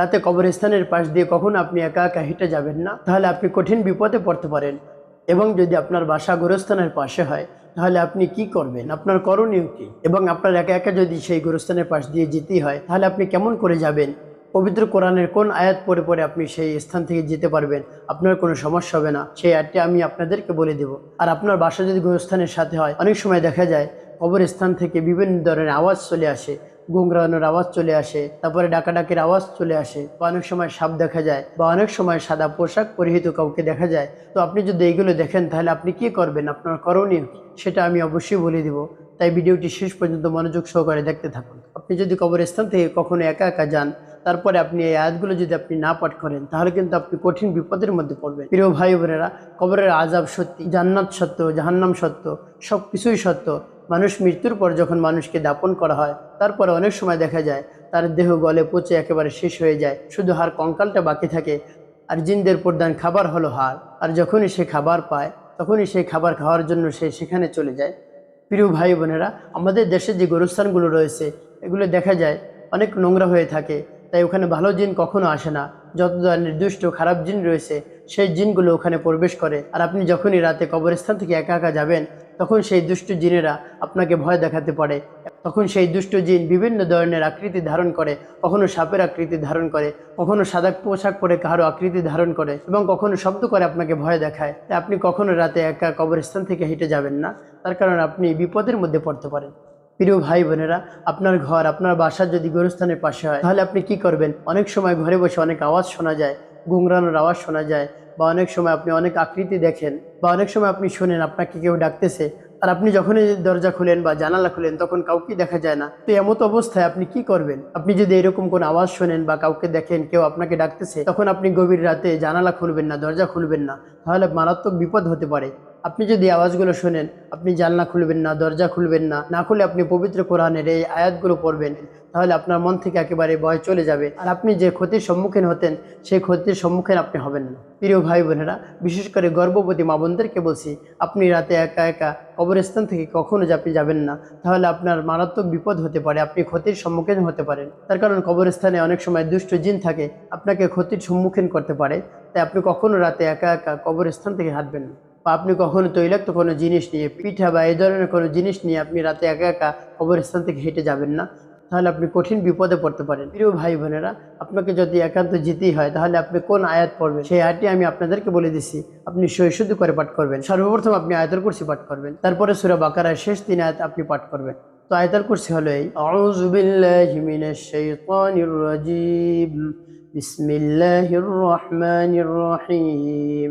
রাতে কবরস্থানের পাশ দিয়ে কখনো আপনি একা একা হেঁটে যাবেন না, তাহলে আপনি কঠিন বিপদে পড়তে পারেন। এবং যদি আপনার বাসা গোরস্থানের পাশে হয়, তাহলে আপনি কি করবেন? আপনার করণীয় কি? এবং আপনার একা একা যদি সেই গোরস্থানের পাশ দিয়ে যেতেই হয়, তাহলে আপনি কেমন করে যাবেন? পবিত্র কোরআনের কোন আয়াত পড়ে পরে আপনি সেই স্থান থেকে যেতে পারবেন? আপনার কোনো সমস্যা হবে না। সেই আয়াতটি আমি আপনাদেরকে বলে দেব। আর আপনার বাসা যদি গোরস্থানের সাথে হয়, অনেক সময় দেখা যায় কবরস্থান থেকে বিভিন্ন ধরনের আওয়াজ চলে আসে। গুংরানোর আওয়াজ চলে আসে, তারপরে ডাকাডাকির আওয়াজ চলে আসে, বা অনেক সময় সাপ দেখা যায়, বা অনেক সময় সাদা পোশাক পরিহিত কাউকে দেখা যায়। তো আপনি যদি এইগুলো দেখেন, তাহলে আপনি কি করবেন? আপনার করণীয়? সেটা আমি অবশ্যই বলে দিব। তাই ভিডিওটি শেষ পর্যন্ত মনোযোগ সহকারে দেখতে থাকুন। আপনি যদি কবরস্থান থেকে কখনো একা একা যান, তারপরে আপনি এই আয়াতগুলো যদি আপনি না পাঠ করেন, তাহলে কিন্তু আপনি কঠিন বিপদের মধ্যে পড়বেন। প্রিয় ভাই বোনেরা, কবরের আজাব সত্যি, জান্নাত সত্য, জাহান্নাম সত্য সব কিছুই সত্য। মানুষ মৃত্যুর পর যখন মানুষকে দাপন করা হয়, তারপরে অনেক সময় দেখা যায় তার দেহ গলে পচে একেবারে শেষ হয়ে যায়, শুধু হার কঙ্কালটা বাকি থাকে আর জিনদের প্রধান খাবার হলো হার আর যখনই সে খাবার পায়, তখনই সেই খাবার খাওয়ার জন্য সে সেখানে চলে যায়। প্রিয় ভাই বোনেরা, আমাদের দেশে যে গোরস্থানগুলো রয়েছে, এগুলো দেখা যায় অনেক নোংরা হয়ে থাকে, তাই ওখানে ভালো জিন কখনো আসে না। যত ধরনের দুষ্ট খারাপ জিন রয়েছে সেই জিনগুলো ওখানে প্রবেশ করে। আর আপনি যখনই রাতে কবরস্থান থেকে একা একা যাবেন, তখন সেই দুষ্ট জিনেরা আপনাকে ভয় দেখাতে পারে। তখন সেই দুষ্ট জিন বিভিন্ন ধরনের আকৃতি ধারণ করে, কখনো সাপের আকৃতি ধারণ করে, কখনো সাদা পোশাক পরে কারও আকৃতি ধারণ করে এবং কখনো শব্দ করে আপনাকে ভয় দেখায়। তাই আপনি কখনো রাতে একা কবরস্থান থেকে হেঁটে যাবেন না। তার কারণ আপনি বিপদের মধ্যে পড়তে পারেন। প্রিয় ভাই বোনেরা, আপনার ঘর, আপনার বাসা যদি গোরস্থানের পাশে হয়, তাহলে আপনি কি করবেন? অনেক সময় ঘরে বসে অনেক আওয়াজ শোনা যায় গুংরানোর আওয়াজ শোনা যায় বা অনেক সময় আপনি অনেক আকৃতি দেখেন বা অনেক সময় আপনি শোনেন আপনাকে কেউ ডাকতেছে আর আপনি যখনই দরজা খুলেন বা জানালা খুলেন তখন কাউকে দেখা যায় না। তো এমত অবস্থায় আপনি কি করবেন? আপনি যদি এরকম কোন আওয়াজ শোনেন বা কাউকে দেখেন কেউ আপনাকে ডাকতেছে, তখন আপনি গভীর রাতে জানালা খুলবেন না, দরজা খুলবেন না। তাহলে মারাত্মক বিপদ হতে পারে। আপনি যদি আওয়াজগুলো শোনেন, আপনি জানলা খুলবেন না, দরজা খুলবেন না না খুলে আপনি পবিত্র কোরআনের এই আয়াতগুলো পড়বেন, তাহলে আপনার মন থেকে একেবারে ভয় চলে যাবে। আর আপনি যে ক্ষতির সম্মুখীন হতেন, সেই ক্ষতির সম্মুখীন আপনি হবেন না। প্রিয় ভাই বোনেরা, বিশেষ করে গর্ভবতী মা বোনদেরকে বলছি, আপনি রাতে একা একা কবরস্থান থেকে কখনো আপনি যাবেন না, তাহলে আপনার মারাত্মক বিপদ হতে পারে, আপনি ক্ষতির সম্মুখীন হতে পারেন। তার কারণ কবরস্থানে অনেক সময় দুষ্ট জিন থাকে, আপনাকে ক্ষতির সম্মুখীন করতে পারে, তাই আপনি কখনো রাতে একা একা কবরস্থান থেকে হাঁটবেন না। বা আপনি কখনো তৈলাক্ত কোনো জিনিস নিয়ে, পিঠা বা এই ধরনের কোনো জিনিস নিয়ে আপনি রাতে একা একা কবরস্থান থেকে হেঁটে যাবেন না, তাহলে আপনি কঠিন বিপদে পড়তে পারেন। প্রিয় ভাই বোনেরা, আপনাকে যদি একান্ত যেতেই হয়, তাহলে আপনি কোন আয়াত পড়বেন? সেই আয়াতটি আমি আপনাদেরকে বলে দিচ্ছি আপনি সৈশুদ্ধ করে পাঠ করবেন। সর্বপ্রথম আপনি আয়াতুল কুরসি পাঠ করবেন, তারপরে সুরা বাকারার শেষ তিন আয়াত আপনি পাঠ করবেন। তো আয়াতুল কুরসি হলো এই বিসমিল্লাহির রহমানির রহিম।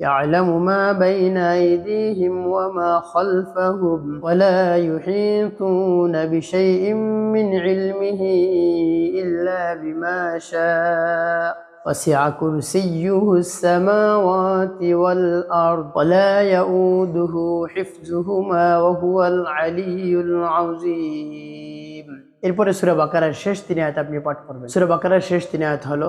يعلم ما بين أيديهم وما خلفهم ولا يحيطون بشيء من علمه إلا بما شاء وسع كرسيه السماوات والأرض ولا يؤوده حفظهما وهو العلي العظيم এরপরে সূরা বাকারার শেষ তিন আয়াত আপনি পাঠ করবেন সূরা বাকারার শেষ তিন আয়াত হলো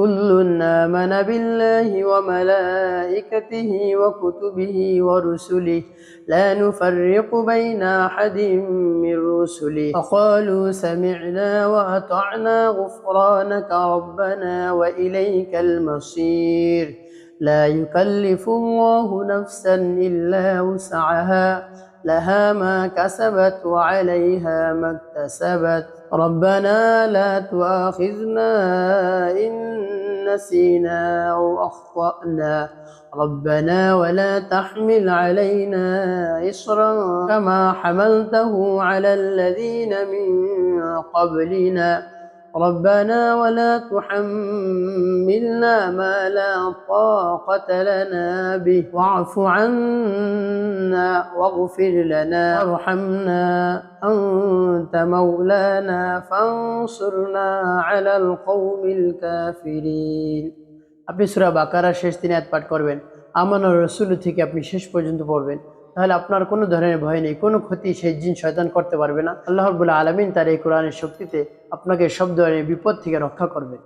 كل آمن بالله وملائكته وكتبه ورسله. لا نفرق بين أحد من رسله. فقالوا سمعنا وأطعنا غفرانك ربنا وإليك المصير. لا يكلف الله نفسا إلا وسعها. لها ما كسبت وعليها ما اكتسبت. ربنا لا تؤاخذنا إن نسينا أو أخطأنا. ربنا ولا تحمل علينا إصرا كما حملته على الذين من قبلنا. ربنا ولا تحملنا ما لا طاقة لنا به واعف عنا واغفر لنا وارحمنا أنت مولانا فانصرنا على القوم الكافرين আপনি সুরা বাকারা শেষ দিনে আয়াত পাঠ করবেন আমানো রসুল থেকে আপনি শেষ পর্যন্ত পড়বেন তাহলে আপনার কোনো ধরনের ভয় নেই, কোনো ক্ষতি সেই জিন শয়তান করতে পারবে না। আল্লাহ রবুল্লা আলমিন তার এই কোরআনের শক্তিতে আপনাকে সব ধরনের বিপদ থেকে রক্ষা করবে।